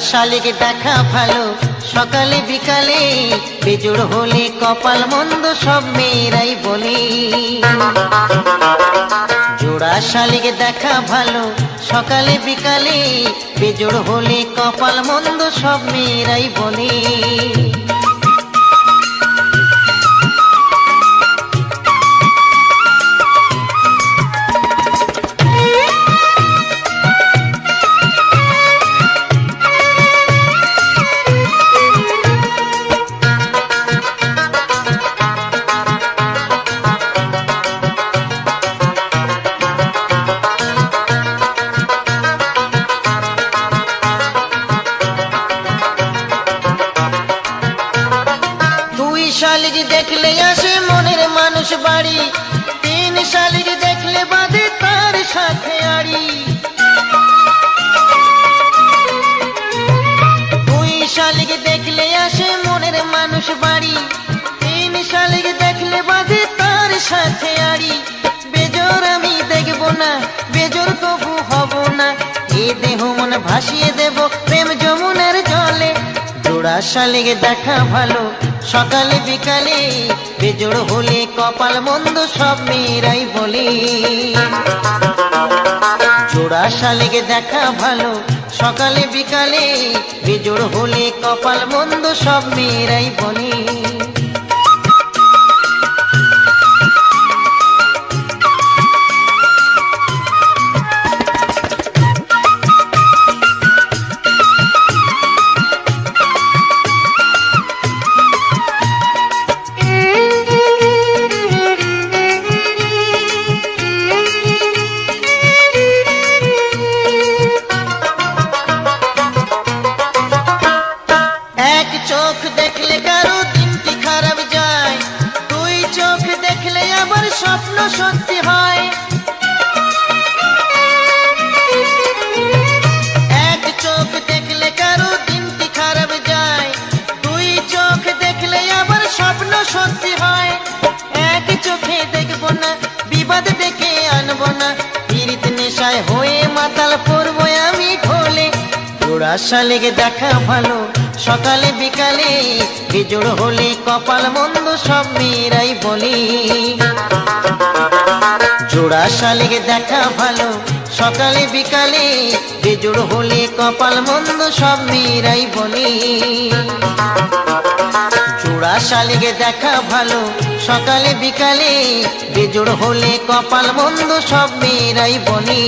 শালিক দেখা ভালো। সকালে, বিকালে বেজোড় হলে কপাল মন্দ সব মেয়েরাই বলে। জোড়া শালিক দেখা ভালো। সকালে, বিকালে বেজোড় হলে কপাল মন্দ সব মেয়েরাই বলে। শালিক দেখলে আসে মনের মানুষ বাড়ি। তিন শালিক দেখলে বাঁধে তার সাথে আড়ি। দুই শালিক দেখলে আসে মনের মানুষ বাড়ি। তিন শালিক দেখলে বাঁধে তার সাথে আড়ি। বেজোর আমি দেখব না, বেজোর কবু হব না। এ দেহ মন ভাসিয়ে দেব, প্রেম যমুনার জলে। জোড়া শালিক দেখা ভালো সকালে বিকালে বেজোড় হলে কপাল মন্দ সব মেয়েরাই বলে। জোড়া শালিকে দেখা ভালো, সকালে বিকালে বেজোড় হলে কপাল মন্দ সব মেয়েরাই বলে। সত্যি হয়, এক চোখে দেখব না, বিবাদ ডেকে আনব না। পীড়িত নেশায় হয়ে মাতাল পড়ব আমি ঢোলে। জোড়া শালিকে দেখা ভালো, সকালে বিকালে বেজোড় হলে কপাল মন্দ সব মেয়েরাই বলে। জোড়া শালিকে দেখা ভালো সকালে, বিকালে বেজোড় হলে কপাল মন্দ সব মেয়েরাই বলে। জোড়া শালিকে দেখা ভালো, সকালে, বিকালে বেজোড় হলে কপাল মন্দ সব মেয়েরাই বলে।